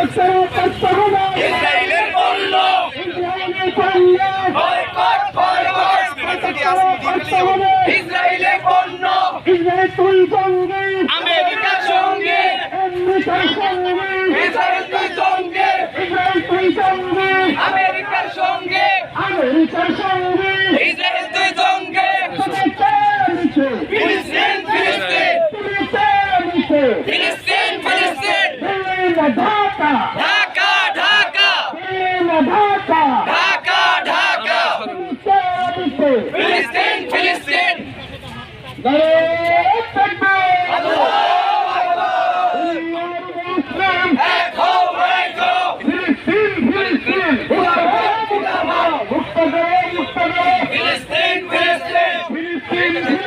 تكسروا تكسرونا إسرائيل كله إسرائيل كله بويكوت তুই সঙ্গে আমেরিকার সঙ্গে আমেরিকার সঙ্গে ইসরায়েল দুই সঙ্গে ইসরায়েল তুই সঙ্গে আমেরিকার সঙ্গে আমেরিকার সঙ্গে ইসরায়েল দুই সঙ্গে। ফিলিস্তিন ফিলিস্তিন ফিলিস্তিন। ফিলিস্তিন ফিলিস্তিন। ঢাকা ঢাকা ঢাকা ঢাকা ঢাকা ফিলিস্তিন ফিলিস্তিন এক হও এক হও ফিলিস্তিন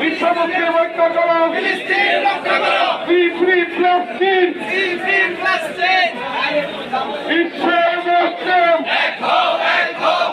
সঙ্গে সঙ্গে করো বিশ্বমুখী ঐক্য করো ফ্রি ফ্রি প্লাস্টিক বিশ্বের মুসলিম এক হও এক হও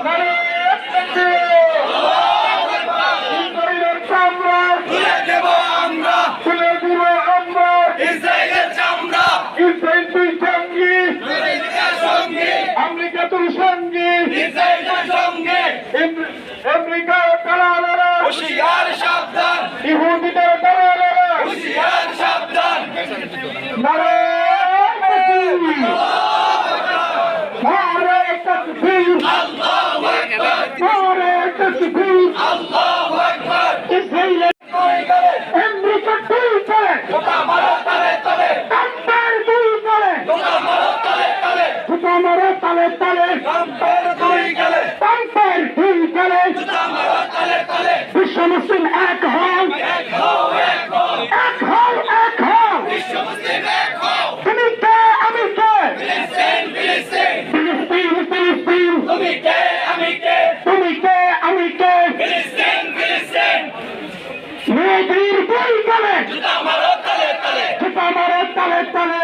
জুতা মারো তালে তালে পাম্পের দুই তালে বিশ্ব মুসলিম এক হও এক হও এক হও। তুমি কে আমি কে ফিলিস্তিন তালে তালে।